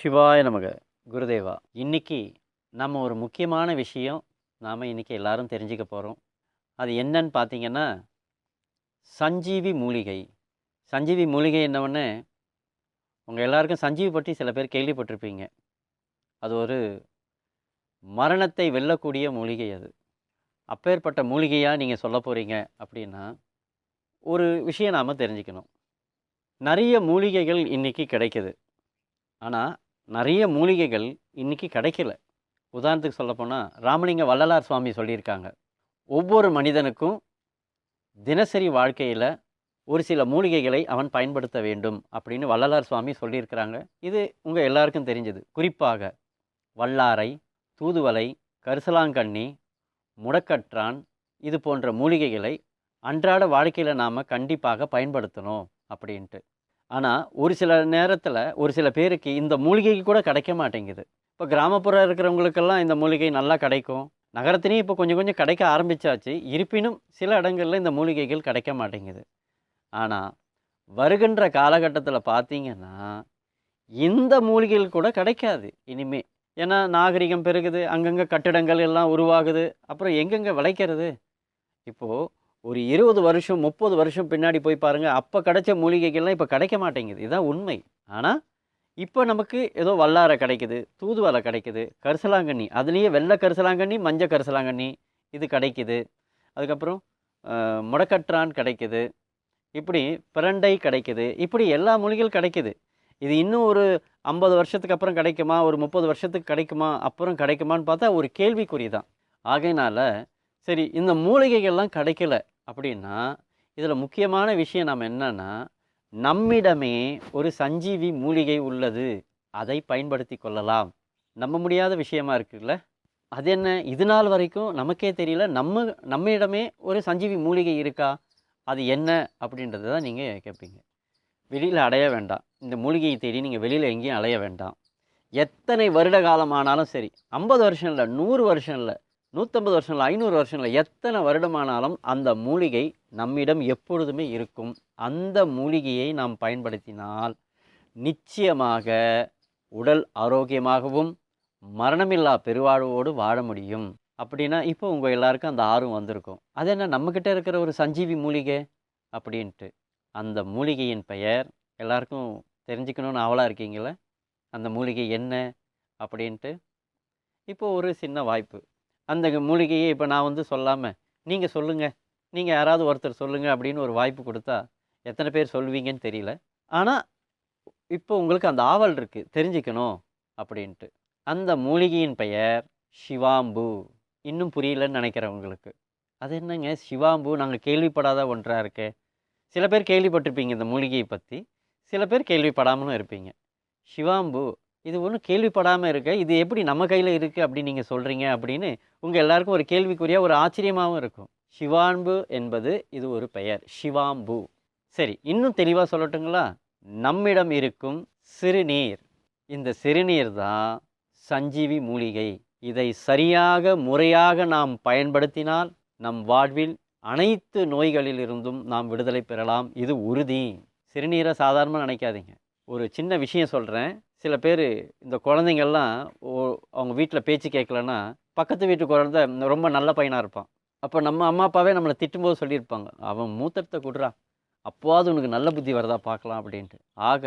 சிவாய நமக குருதேவா. இன்றைக்கி நம்ம ஒரு முக்கியமான விஷயம் நாம் இன்றைக்கி எல்லாரும் தெரிஞ்சுக்க போகிறோம் அது என்னன்னு பார்த்தீங்கன்னா சஞ்சீவி மூலிகை. சஞ்சீவி மூலிகை என்னவொன்னே உங்கள் எல்லாருக்கும் சஞ்சீவி பற்றி சில பேர் கேள்விப்பட்டிருப்பீங்க. அது ஒரு மரணத்தை வெல்லக்கூடிய மூலிகை அது. அப்பேற்பட்ட மூலிகையாக நீங்கள் சொல்ல போகிறீங்க அப்படின்னா ஒரு விஷயம் நாம் தெரிஞ்சுக்கணும். நிறைய மூலிகைகள் இன்றைக்கி கிடைக்குது. ஆனால் நிறைய மூலிகைகள் இன்றைக்கி கிடைக்கல. உதாரணத்துக்கு சொல்லப்போனால் ராமலிங்க வள்ளலார் சுவாமி சொல்லியிருக்காங்க. ஒவ்வொரு மனிதனுக்கும் தினசரி வாழ்க்கையில் ஒரு சில மூலிகைகளை அவன் பயன்படுத்த வேண்டும் அப்படின்னு வள்ளலார் சுவாமி சொல்லியிருக்கிறாங்க. இது உங்கள் எல்லாருக்கும் தெரிஞ்சது. குறிப்பாக வல்லாரை தூதுவளை கரிசலாங்கண்ணி முடக்கற்றான் இது போன்ற மூலிகைகளை அன்றாட வாழ்க்கையில் நாம் கண்டிப்பாக பயன்படுத்தணும் அப்படின்ட்டு. ஆனால் ஒரு சில நேரத்தில் ஒரு சில பேருக்கு இந்த மூலிகைக்கு கூட கிடைக்க மாட்டேங்குது. இப்போ கிராமப்புறம் இருக்கிறவங்களுக்கெல்லாம் இந்த மூலிகை நல்லா கிடைக்கும். நகரத்துலேயும் இப்போ கொஞ்சம் கொஞ்சம் கிடைக்க ஆரம்பிச்சாச்சு. இருப்பினும் சில இடங்களில் இந்த மூலிகைகள் கிடைக்க மாட்டேங்குது. ஆனால் வருகின்ற காலகட்டத்தில் பார்த்தீங்கன்னா இந்த மூலிகைகள் கூட கிடைக்காது இனிமே. ஏன்னா நாகரிகம் பெருகுது அங்கங்கே கட்டிடங்கள் எல்லாம் உருவாகுது. அப்புறம் எங்கெங்கே விளைக்கிறது? இப்போது ஒரு இருபது வருஷம் முப்பது வருஷம் பின்னாடி போய் பாருங்கள் அப்போ கிடைச்ச மூலிகைகள்லாம் இப்போ கிடைக்க மாட்டேங்குது. இதுதான் உண்மை. ஆனால் இப்போ நமக்கு ஏதோ வல்லாரை கிடைக்குது தூதுவலை கிடைக்குது கரிசலாங்கண்ணி. அதுலேயே வெள்ளை கரிசலாங்கண்ணி மஞ்சள் கரிசலாங்கண்ணி இது கிடைக்குது. அதுக்கப்புறம் முடக்கற்றான் கிடைக்குது. இப்படி பிரண்டை கிடைக்குது. இப்படி எல்லா மூலிகைகள் கிடைக்குது. இது இன்னும் ஒரு ஐம்பது வருஷத்துக்கு அப்புறம் கிடைக்குமா? ஒரு முப்பது வருஷத்துக்கு கிடைக்குமா? அப்புறம் கிடைக்குமான்னு பார்த்தா ஒரு கேள்விக்குறி தான். ஆகையினால சரி இந்த மூலிகைகள்லாம் கிடைக்கல அப்படின்னா இதில் முக்கியமான விஷயம் நம்ம என்னன்னா நம்மிடமே ஒரு சஞ்சீவி மூலிகை உள்ளது. அதை பயன்படுத்தி கொள்ளலாம். நம்ப முடியாத விஷயமா இருக்குல்ல? அது என்ன? இது நாள் வரைக்கும் நமக்கே தெரியல. நம்ம நம்மிடமே ஒரு சஞ்சீவி மூலிகை இருக்கா? அது என்ன அப்படின்றத தான் நீங்கள் கேட்பீங்க வெளியில் அடைய வேண்டாம். இந்த மூலிகையை தேடி நீங்கள் வெளியில் எங்கேயும் அலைய வேண்டாம். எத்தனை வருட காலமானாலும் சரி ஐம்பது வருஷம் இல்லை நூறு வருஷம் இல்லை நூற்றம்பது வருஷம் இல்லை ஐநூறு வருஷம் இல்லை எத்தனை வருடமானாலும் அந்த மூலிகை நம்மிடம் எப்பொழுதுமே இருக்கும். அந்த மூலிகையை நாம் பயன்படுத்தினால் நிச்சயமாக உடல் ஆரோக்கியமாகவும் மரணமில்லா பெருவாழ்வோடு வாழ முடியும். அப்படின்னா இப்போ உங்கள் எல்லாருக்கும் அந்த ஆர்வம் வந்திருக்கும். அது என்ன நம்மக்கிட்ட இருக்கிற ஒரு சஞ்சீவி மூலிகை? அப்படின்ட்டு. அந்த மூலிகையின் பெயர் எல்லாருக்கும் தெரிஞ்சுக்கணும்னு ஆவலாக இருக்கீங்களே? அந்த மூலிகை என்ன? அப்படின்ட்டு. இப்போ ஒரு சின்ன வாய்ப்பு. அந்த மூலிகையை இப்போ நான் வந்து சொல்லாமல் நீங்கள் சொல்லுங்கள் நீங்கள் யாராவது ஒருத்தர் சொல்லுங்கள் அப்படின்னு ஒரு வாய்ப்பு கொடுத்தா எத்தனை பேர் சொல்வீங்கன்னு தெரியல. ஆனால் இப்போ உங்களுக்கு அந்த ஆவல் இருக்குது தெரிஞ்சுக்கணும் அப்படின்ட்டு. அந்த மூலிகையின் பெயர் சிவாம்பு. இன்னும் புரியலன்னு நினைக்கிறேன் உங்களுக்கு. அது என்னங்க? சிவாம்பு? நாங்கள் கேள்விப்படாத ஒன்றாக இருக்கே. சில பேர் கேள்விப்பட்டிருப்பீங்க இந்த மூலிகையை பற்றி சில பேர் கேள்விப்படாமலும் இருப்பீங்க. சிவாம்பு இது ஒன்றும் கேள்விப்படாமல் இருக்க. இது எப்படி நம்ம கையில் இருக்குது அப்படின்னு நீங்கள் சொல்கிறீங்க அப்படின்னு உங்கள் எல்லாருக்கும் ஒரு கேள்விக்குரிய ஒரு ஆச்சரியமாகவும் இருக்கும். சிவாம்பு என்பது இது ஒரு பெயர். சிவாம்பு. சரி இன்னும் தெளிவாக சொல்லட்டுங்களா? நம்மிடம் இருக்கும் சிறுநீர். இந்த சிறுநீர் தான் சஞ்சீவி மூலிகை. இதை சரியாக முறையாக நாம் பயன்படுத்தினால் நம் வாழ்வில் அனைத்து நோய்களிலிருந்தும் நாம் விடுதலை பெறலாம். இது உறுதி. சிறுநீரை சாதாரணமாக நினைக்காதீங்க. ஒரு சின்ன விஷயம் சொல்கிறேன் சில பேர் இந்த குழந்தைங்கள்லாம் ஓ- அவங்க வீட்டில் பேச்சு கேட்கலன்னா பக்கத்து வீட்டு குழந்தை ரொம்ப நல்ல பையனாக இருப்பான். அப்போ நம்ம அம்மா அப்பாவே நம்மளை திட்டும்போது சொல்லியிருப்பாங்க. அவன் மூத்திரத்தை கொடுறான் அப்போவாது உனக்கு நல்ல புத்தி வரதா பார்க்கலாம் அப்படின்ட்டு. ஆக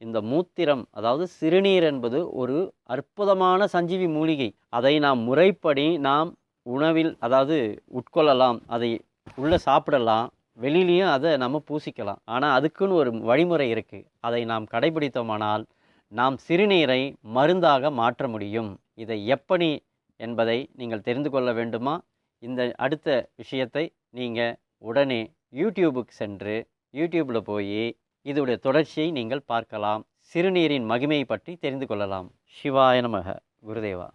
இந்த மூத்திரம் அதாவது சிறுநீர் என்பது ஒரு அற்புதமான சஞ்சீவி மூலிகை. அதை நாம் முறைப்படி நாம் உணவில் அதாவது உட்கொள்ளலாம். அதை உள்ளே சாப்பிடலாம். வெளியிலையும் அதை நம்ம பூசிக்கலாம். ஆனால் அதுக்குன்னு ஒரு வழிமுறை இருக்குது அதை நாம் கடைபிடித்தோமானால் நாம் சிறுநீரை மருந்தாக மாற்ற முடியும். இதை எப்படி என்பதை நீங்கள் தெரிந்து கொள்ள வேண்டுமா? இந்த அடுத்த விஷயத்தை நீங்கள் உடனே யூடியூபுக்கு சென்று யூடியூப்பில் போய் இதோடைய தொடர்ச்சியை நீங்கள் பார்க்கலாம். சிறுநீரின் மகிமையை பற்றி தெரிந்து கொள்ளலாம். சிவாய நமக. குருதேவா.